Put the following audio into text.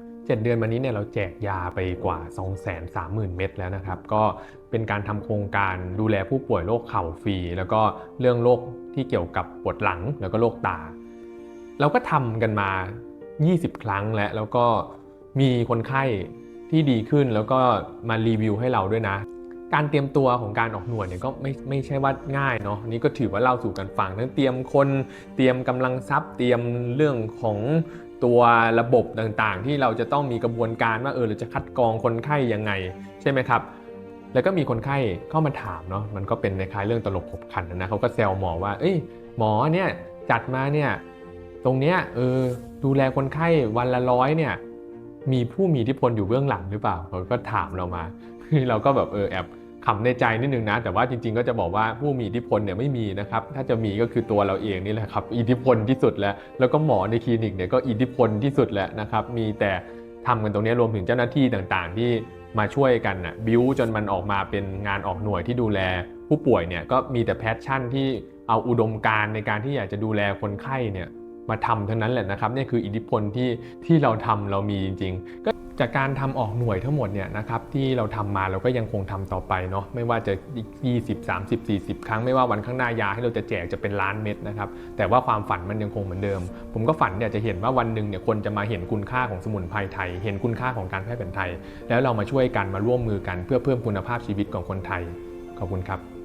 7 เดือนมานี้เนี่ยเราแจกยาไปกว่า 230,000 เม็ดแล้วนะครับ ก็เป็นการทำโครงการดูแลผู้ป่วยโรคเข่าฟรี แล้วก็เรื่องโรคที่เกี่ยวกับปวดหลังแล้วก็โรคตา เราก็ทำกันมา 20 ครั้งแล้วแล้วก็มีคนไข้ที่ดีขึ้นแล้วก็มารีวิวให้เราด้วยนะ การเตรียมตัวของการออกหน่วยเนี่ยก็ไม่ไม่ใช่ว่าง่ายเนาะนี่ก็ถือว่าเล่าสู่กันฟังทั้งเตรียมคนเตรียมกำลังทรัพย์เตรียมเรื่องของ ตัวระบบต่างๆ ที่เราจะต้องมีกระบวนการว่าเออเราจะคัดกรองคนไข้ยังไงใช่ไหมครับ แล้วก็มีคนไข้เข้ามาถามเนาะมันก็เป็นในคล้ายเรื่องตลกขบขันนะเขาก็แซวหมอว่า เอ้ยหมอเนี่ยจัดมาเนี่ยตรงเนี้ยเออดูแลคนไข้วันละร้อยเนี่ยมีผู้มีอิทธิพลอยู่เบื้องหลังหรือเปล่าเขาก็ถามเรามาเราก็แบบเออแอบ ขำในใจนิดนึงนะ แต่ว่าจริงๆ ก็จะบอกว่าผู้มีอิทธิพลเนี่ยไม่มีนะครับ ถ้าจะมีก็คือตัวเราเองนี่แหละครับอิทธิพลที่สุดแล้ว แล้วก็หมอในคลินิกเนี่ยก็อิทธิพลที่สุดแล้วนะครับมีแต่ทำกันตรงนี้รวมถึงเจ้าหน้าที่ต่างๆ ที่มาช่วยกันนะบิวจนมันออกมาเป็นงานออกหน่วยที่ดูแล ผู้ป่วยเนี่ยก็มีแต่แพชชั่นที่เอาอุดมการณ์ในการที่อยากจะดูแลคนไข้เนี่ย มาทำเทั้งนั้นแหละนะครับนี่คืออิทธิพลที่ที่เราทำเรามีจริงๆก็จากการทำออกหน่วยทั้งหมดเนี่ยนะครับที่เราทำมาเราก็ยังคงทำต่อไปเนาะไม่ว่าจะ 20 30 40 ครั้งไม่ว่าวันข้างหน้ายาให้เราจะแจกจะเป็นล้านเม็ดนะครับแต่ว่าความฝันมันยังคงเหมือนเดิม ผมก็ฝันอยากจะเห็นว่าวันหนึ่งเนี่ยคนจะมาเห็นคุณค่าของสมุนไพรไทย เห็นคุณค่าของการแพทย์แผนไทย แล้วเรามาช่วยกันมาร่วมมือกันเพื่อเพิ่มคุณภาพชีวิตของคนไทยขอบคุณครับ